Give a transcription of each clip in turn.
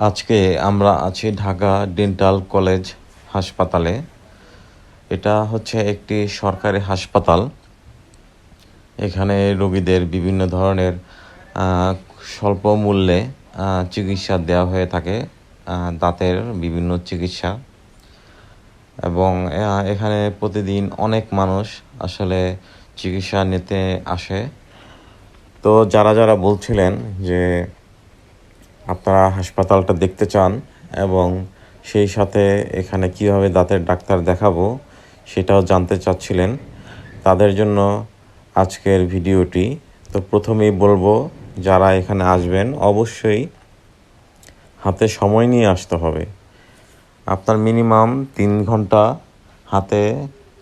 আজকে আমরা আছি ঢাকা ডেন্টাল কলেজ হাসপাতালে। এটা হচ্ছে একটি সরকারি হাসপাতাল। এখানে রোগীদের বিভিন্ন ধরনের স্বল্প মূল্যে চিকিৎসা দেওয়া হয়ে থাকে দাঁতের বিভিন্ন চিকিৎসা। এবং এখানে প্রতিদিন অনেক মানুষ আসলে চিকিৎসা নিতে আসে। তো যারা যারা বলছিলেন যে আপনারা হাসপাতালটা দেখতে চান এবং সেই সাথে এখানে কীভাবে দাঁতের ডাক্তার দেখাবো সেটাও জানতে চাচ্ছিলেন। তাদের জন্য আজকের ভিডিওটি। তো প্রথমেই বলব, যারা এখানে আসবেন, অবশ্যই হাতে সময় নিয়ে আসতে হবে। আপনার মিনিমাম তিন ঘণ্টা হাতে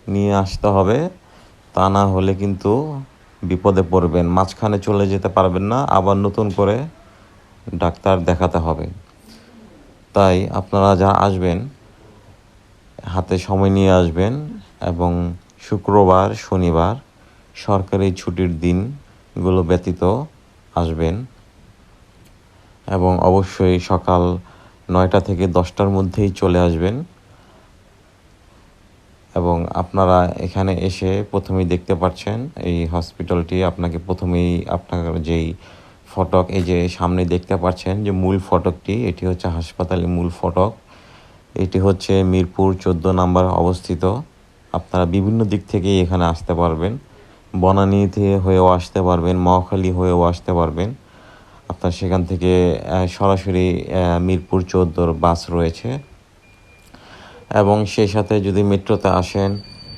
নিয়ে আসতে হবে। তা না হলে কিন্তু বিপদে পড়বেন, মাঝখানে চলে যেতে পারবেন না, আবার নতুন করে ডাক্তার দেখাতে হবে। তাই আপনারা যা আসবেন, হাতে সময় নিয়ে আসবেন এবং শুক্রবার, শনিবার সরকারি ছুটির দিনগুলো ব্যতীত আসবেন এবং অবশ্যই সকাল নয়টা থেকে দশটার মধ্যেই চলে আসবেন এবং আপনারা এখানে এসে প্রথমেই দেখতে পাচ্ছেন এই হসপিটালটি। আপনাকে প্রথমেই আপনার যেই ফটক, এই যে সামনে দেখতে পাচ্ছেন যে মূল ফটকটি, এটি হচ্ছে হাসপাতালের মূল ফটক। এটি হচ্ছে মিরপুর চোদ্দ নাম্বার অবস্থিত। আপনারা বিভিন্ন দিক থেকেই এখানে আসতে পারবেন। বনানী থেকে হয়েও আসতে পারবেন, মহাখালী হয়েও আসতে পারবেন। আপনার সেখান থেকে সরাসরি মিরপুর চোদ্দোর বাস রয়েছে। এবং সেই সাথে যদি মেট্রোতে আসেন,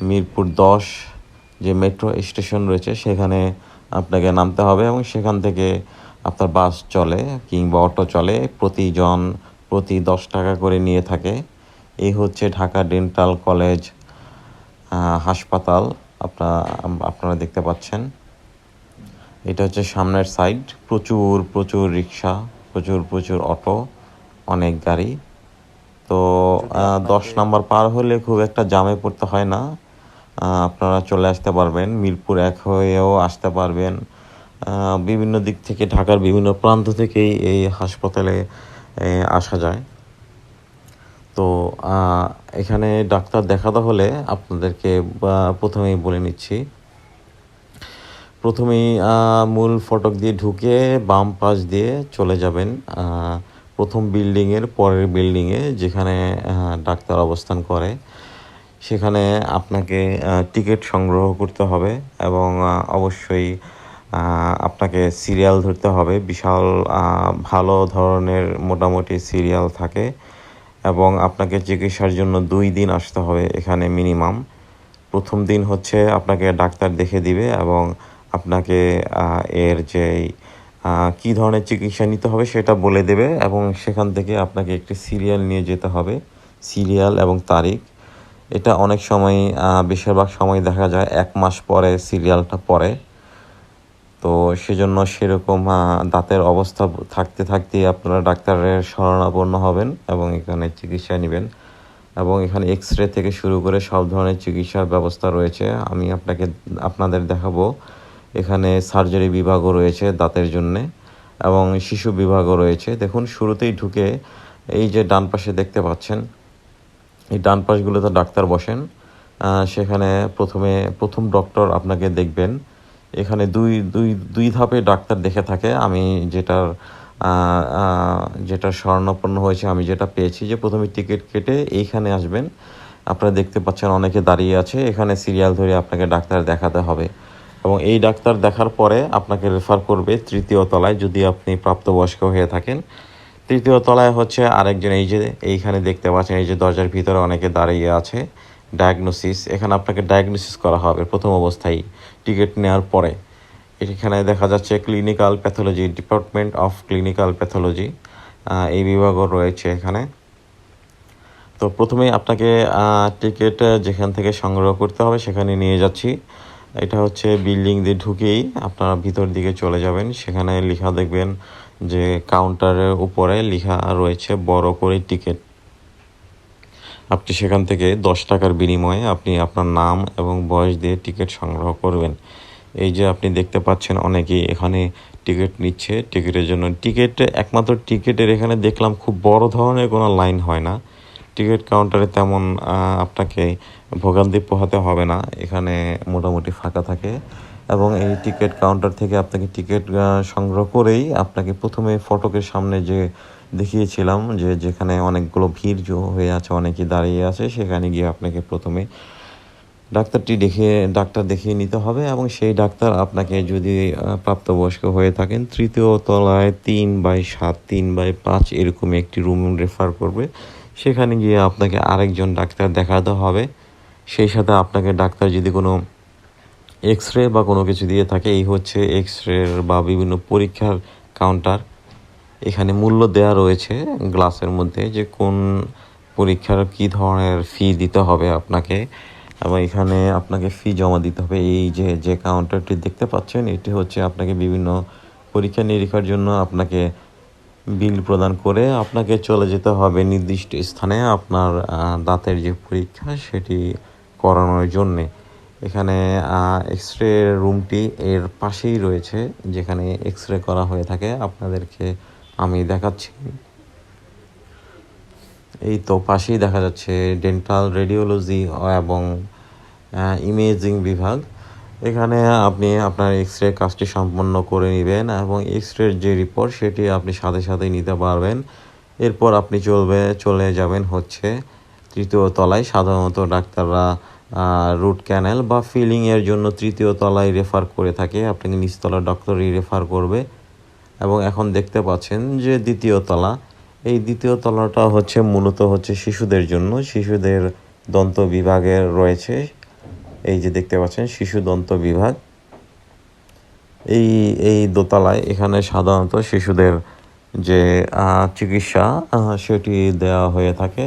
মিরপুর দশ যে মেট্রো স্টেশন রয়েছে, সেখানে আপনাকে নামতে হবে এবং সেখান থেকে আপনার বাস চলে কিংবা অটো চলে প্রতিজন প্রতি দশ টাকা করে নিয়ে থাকে। এই হচ্ছে ঢাকা ডেন্টাল কলেজ হাসপাতাল। আপনারা আপনারা দেখতে পাচ্ছেন। এটা হচ্ছে সামনের সাইড। প্রচুর প্রচুর রিক্সা প্রচুর প্রচুর অটো অনেক গাড়ি। তো দশ নাম্বার পার হলে খুব একটা জামে পড়তে হয় না। আপনারা চলে আসতে পারবেন। মিরপুর এক হয়েও আসতে পারবেন। বিভিন্ন দিক থেকে, ঢাকার বিভিন্ন প্রান্ত থেকেই এই হাসপাতালে আসা যায়। তো এখানে ডাক্তার দেখাতে হলে আপনাদেরকে প্রথমেই বলে নিচ্ছি। প্রথমেই মূল ফটক দিয়ে ঢুকে বাম পাশ দিয়ে চলে যাবেন প্রথম বিল্ডিংয়ের পরের বিল্ডিংয়ে যেখানে ডাক্তার অবস্থান করে। সেখানে আপনাকে টিকিট সংগ্রহ করতে হবে এবং অবশ্যই আপনাকে সিরিয়াল ধরতে হবে। বিশাল ভালো ধরনের মোটামুটি সিরিয়াল থাকে এবং আপনাকে চিকিৎসার জন্য দুই দিন আসতে হবে এখানে মিনিমাম প্রথম দিন হচ্ছে আপনাকে ডাক্তার দেখে দিবে এবং আপনাকে এর যে কী ধরনের চিকিৎসা নিতে হবে সেটা বলে দেবে এবং সেখান থেকে আপনাকে একটি সিরিয়াল নিয়ে যেতে হবে। সিরিয়াল এবং তারিখ। এটা অনেক সময় বেশিরভাগ সময় দেখা যায় এক মাস পরে সিরিয়ালটা পড়ে। তো সেজন্য সেরকম দাঁতের অবস্থা থাকতে থাকতে আপনারা ডাক্তারের শরণাপন্ন হবেন এবং এখানে চিকিৎসা নেবেন। এবং এখানে এক্স রে থেকে শুরু করে সব ধরনের চিকিৎসার ব্যবস্থা রয়েছে। আমি আপনাকে, আপনাদের দেখাবো। এখানে সার্জারি বিভাগও রয়েছে দাঁতের জন্যে এবং শিশু বিভাগও রয়েছে। দেখুন, শুরুতেই ঢুকে এই যে ডান পাশে দেখতে পাচ্ছেন, এই ডান পাশগুলোতে ডাক্তার বসেন। সেখানে প্রথমে প্রথম ডক্টর আপনাকে দেখবেন। এখানে দুই দুই দুই ধাপে ডাক্তার দেখে থাকে। আমি যেটার যেটা স্বর্ণাপন্ন হয়েছে, আমি যেটা পেয়েছি যে প্রথমে টিকিট কেটে এইখানে আসবেন। আপনারা দেখতে পাচ্ছেন অনেকে দাঁড়িয়ে আছে। এখানে সিরিয়াল ধরে আপনাকে ডাক্তার দেখাতে হবে। এবং এই ডাক্তার দেখার পরে আপনাকে রেফার করবে তৃতীয় তলায়, যদি আপনি প্রাপ্তবয়স্ক হয়ে থাকেন। তৃতীয় তলায় হচ্ছে আরেকজন, এই যে এইখানে দেখতে পাচ্ছেন, এই যে দরজার ভিতরে অনেকে দাঁড়িয়ে আছে। ডায়াগনোসিস এখানে আপনাকে ডায়াগনোসিস করা হবে প্রথম অবস্থায়। টিকিট নেওয়ার পরে। এখানে দেখা যাচ্ছে clinical pathology department of clinical pathology এই বিভাগও রয়েছে এখানে। তো প্রথমেই আপনাকে টিকিট যেখান থেকে সংগ্রহ করতে হবে সেখানে নিয়ে যাচ্ছি। এটা হচ্ছে বিল্ডিং দিয়ে ঢুকেই আপনারা ভিতর দিকে চলে যাবেন। সেখানে লেখা দেখবেন যে কাউন্টারের উপরে লেখা রয়েছে, বড় করে টিকিট। আপনি সেখান থেকে দশ টাকার বিনিময়ে আপনি আপনার নাম এবং বয়স দিয়ে টিকিট সংগ্রহ করবেন। এই যে আপনি দেখতে পাচ্ছেন অনেকেই এখানে টিকিট নিচ্ছে। টিকিটের জন্য টিকিট, একমাত্র টিকিটের এখানে দেখলাম খুব বড় ধরনের কোনো লাইন হয় না। টিকিট কাউন্টারে তেমন আপনাকে ভোগান্তি পোহাতে হবে না। এখানে মোটামুটি ফাঁকা থাকে এবং এই টিকিট কাউন্টার থেকে আপনাকে টিকিট সংগ্রহ করেই আপনাকে প্রথমে ফটকের সামনে যে দেখিয়েছিলাম যে যেখানে অনেকগুলো ভিড় হয়ে আছে অনেকে দাঁড়িয়ে আছে, সেখানে গিয়ে আপনাকে প্রথমে ডাক্তারটি দেখে, ডাক্তার দেখিয়ে নিতে হবে এবং সেই ডাক্তার আপনাকে যদি প্রাপ্তবয়স্ক হয়ে থাকেন, তৃতীয় তলায় তিন বাই সাত, তিন বাই পাঁচ এরকম একটি রুম রেফার করবে। সেখানে গিয়ে আপনাকে আরেকজন ডাক্তার দেখাতে হবে। সেই সাথে আপনাকে ডাক্তার যদি কোনো এক্স রে বা কোনো কিছু দিয়ে থাকে, এই হচ্ছে এক্স রে বা বিভিন্ন পরীক্ষার কাউন্টার। এখানে মূল্য দেওয়া রয়েছে গ্লাসের মধ্যে যে কোন পরীক্ষার কি ধরনের ফি দিতে হবে আপনাকে এবং এখানে আপনাকে ফি জমা দিতে হবে। এই যে যে কাউন্টারটি দেখতে পাচ্ছেন, এটি হচ্ছে আপনাকে বিভিন্ন পরীক্ষা নিরীক্ষার জন্য আপনাকে বিল প্রদান করে আপনাকে চলে যেতে হবে নির্দিষ্ট স্থানে আপনার দাঁতের যে পরীক্ষা সেটি করানোর জন্যে। এখানে এক্স রে রুমটি এর পাশেই রয়েছে, যেখানে এক্স রে করা হয়ে থাকে। আপনাদেরকে আমি দেখাচ্ছি। এই তো পাশেই দেখা যাচ্ছে ডেন্টাল রেডিওলজি এবং ইমেজিং বিভাগ। এখানে আপনি আপনার এক্স রে কাজটি সম্পন্ন করে নেবেন এবং এক্স রের যে রিপোর্ট সেটি আপনি সাথে সাথেই নিতে পারবেন। এরপর আপনি চলবে, চলে যাবেন হচ্ছে তৃতীয় তলায়। সাধারণত ডাক্তাররা রুট ক্যানেল বা ফিলিংয়ের জন্য তৃতীয় তলায় রেফার করে থাকে। আপনাকে নিচতলা ডক্টরই রেফার করবে। এবং এখন দেখতে পাচ্ছেন যে দ্বিতীয় তলা। এই দ্বিতীয় তলাটা হচ্ছে মূলত হচ্ছে শিশুদের জন্য। শিশুদের দন্ত বিভাগের রয়েছে। এই যে দেখতে পাচ্ছেন শিশু দন্ত বিভাগ। এই এই দোতলায় এখানে সাধারণত শিশুদের যে চিকিৎসা সেটি দেওয়া হয়ে থাকে।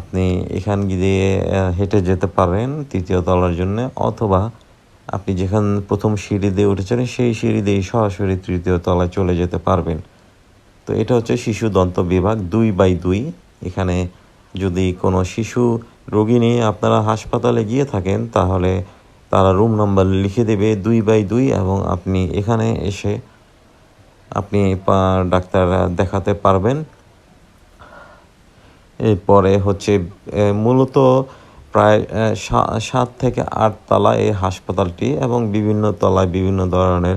আপনি এখান আহ, হেঁটে যেতে পারেন তৃতীয় তলার জন্য অথবা আপনি যেখান প্রথম সিঁড়ি দিয়ে উঠেছেন, সেই সিঁড়ি দিয়ে সরাসরি তৃতীয় তলায় চলে যেতে পারবেন। তো এটা হচ্ছে শিশু দন্ত বিভাগ দুই বাই দুই। এখানে যদি কোনো শিশু রোগী নিয়ে আপনারা হাসপাতালে গিয়ে থাকেন, তাহলে তারা রুম নাম্বার লিখে দেবে দুই বাই দুই এবং আপনি এখানে এসে আপনি ডাক্তার দেখাতে পারবেন। এরপরে হচ্ছে মূলত প্রায় সাত থেকে আট তলা এই হাসপাতালটি এবং বিভিন্ন তলায় বিভিন্ন ধরনের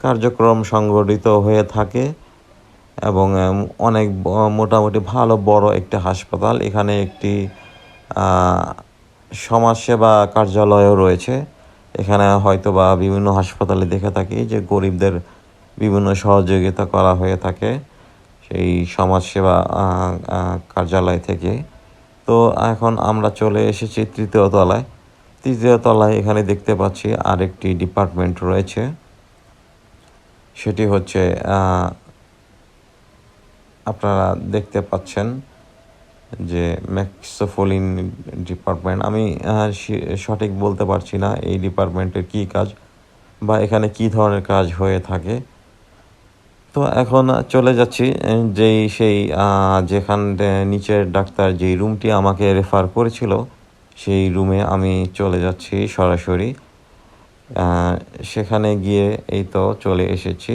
কার্যক্রম সংগঠিত হয়ে থাকে এবং অনেক মোটামুটি ভালো বড় একটি হাসপাতাল। এখানে একটি সমাজসেবা কার্যালয়ও রয়েছে। এখানে হয়তো বা বিভিন্ন হাসপাতালে দেখে থাকি যে গরিবদের বিভিন্ন সহযোগিতা করা হয়ে থাকে সেই সমাজসেবা কার্যালয় থেকে। তো এখন আমরা চলে এসেছি তৃতীয় তলায়। তৃতীয় তলায় এখানে দেখতে পাচ্ছি আরেকটি ডিপার্টমেন্ট রয়েছে। সেটি হচ্ছে আপনারা দেখতে পাচ্ছেন যে ম্যাক্সোফোলিন ডিপার্টমেন্ট আমি সঠিক বলতে পারছি না এই ডিপার্টমেন্টের কী কাজ বা এখানে কি ধরনের কাজ হয়ে থাকে। তো এখন চলে যাচ্ছি যেই সেই যেখান নিচের ডাক্তার যেই রুমটি আমাকে রেফার করেছিল, সেই রুমে আমি চলে যাচ্ছি সরাসরি। সেখানে গিয়ে এই তো চলে এসেছি।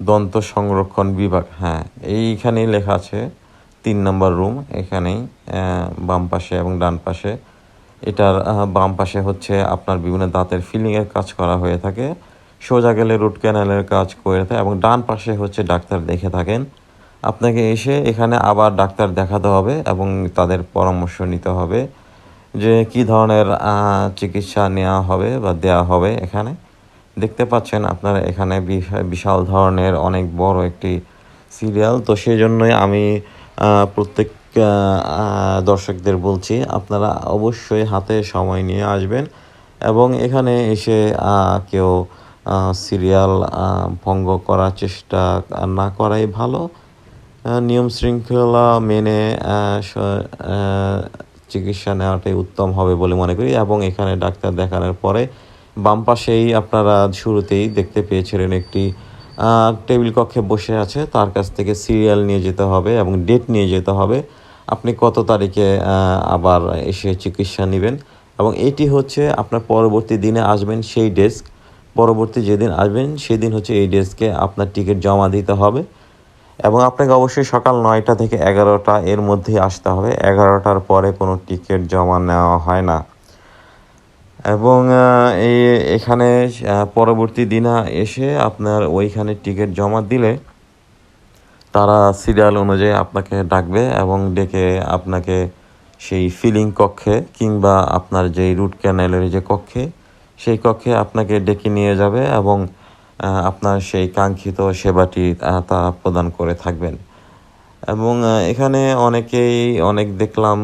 দন্ত সংরক্ষণ বিভাগ হ্যাঁ এইখানেই লেখা আছে, তিন নম্বর রুম এখানেই বাম পাশে এবং ডান পাশে। এটার বাম পাশে হচ্ছে আপনার বিভিন্ন দাঁতের ফিলিংয়ের কাজ করা হয়ে থাকে। সোজা গেলে রুট ক্যানেলের কাজ করে থাকে এবং ডান পাশে হচ্ছে ডাক্তার দেখে থাকেন। আপনাকে এসে এখানে আবার ডাক্তার দেখাতে হবে এবং তাদের পরামর্শ নিতে হবে যে কি ধরনের চিকিৎসা নেওয়া হবে বা দেওয়া হবে এখানে। দেখতে পাচ্ছেন আপনারা এখানে বিশা- বিশাল ধরনের অনেক বড় একটি সিরিয়াল। তো সেই জন্যই আমি প্রত্যেক দর্শকদের বলছি আপনারা অবশ্যই হাতে সময় নিয়ে আসবেন এবং এখানে এসে কেউ সিরিয়াল ভঙ্গ করার চেষ্টা না করাই ভালো। নিয়ম শৃঙ্খলা মেনে চিকিৎসা নেওয়াটাই উত্তম হবে বলে মনে করি। এবং এখানে ডাক্তার দেখানোর পরে বাম পাশেই আপনারা শুরুতেই দেখতে পেয়েছিলেন একটি টেবিল কক্ষে বসে আছে। তার কাছ থেকে সিরিয়াল নিয়ে যেতে হবে এবং ডেট নিয়ে যেতে হবে। আপনি কত তারিখে আবার এসে চিকিৎসা নেবেন? এবং এটি হচ্ছে আপনার পরবর্তী দিনে আসবেন সেই ডেস্ক। পরবর্তী যেদিন আসবেন, সেদিন হচ্ছে এই ডেস্কে আপনার টিকিট জমা দিতে হবে এবং আপনাকে অবশ্যই সকাল নয়টা থেকে এগারোটা এর মধ্যেই আসতে হবে। এগারোটার পরে কোনো টিকিট জমা নেওয়া হয় না। এবং এই এখানে পরবর্তী দিনা এসে আপনার ওইখানে টিকিট জমা দিলে তারা সিরিয়াল অনুযায়ী আপনাকে ডাকবে এবং ডেকে আপনাকে সেই ফিলিং কক্ষে কিংবা আপনার যেই রুট ক্যানেলের যে কক্ষে সেই কক্ষে আপনাকে ডেকে নিয়ে যাবে এবং আপনার সেই কাঙ্ক্ষিত সেবাটি তা প্রদান করে থাকবেন। এবং এখানে অনেকেই, অনেক দেখলাম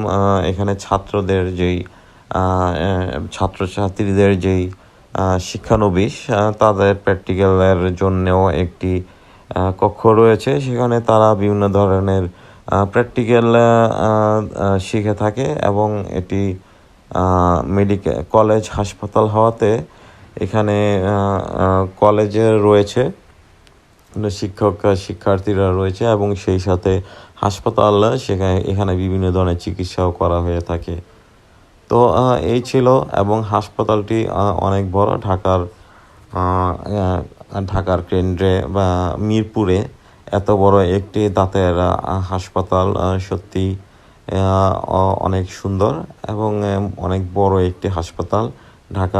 এখানে ছাত্রদের যেই ছাত্রছাত্রীদের যেই শিক্ষানবিশ তাদের প্র্যাকটিক্যালের জন্যও একটি কক্ষ রয়েছে। সেখানে তারা বিভিন্ন ধরনের প্র্যাকটিক্যাল শিখে থাকে এবং এটি মেডিকেল কলেজ হাসপাতাল হওয়াতে এখানে কলেজে রয়েছে। শিক্ষক, শিক্ষার্থীরা রয়েছে এবং সেই সাথে হাসপাতাল, সেখানে, এখানে বিভিন্ন ধরনের চিকিৎসাও করা হয়ে থাকে। তো এই ছিল এবং হাসপাতালটি অনেক বড়। ঢাকার ঢাকার কেন্দ্রে বা মিরপুরে এত বড় একটি দাঁতের হাসপাতাল সত্যি অনেক সুন্দর এবং অনেক বড় একটি হাসপাতাল ঢাকা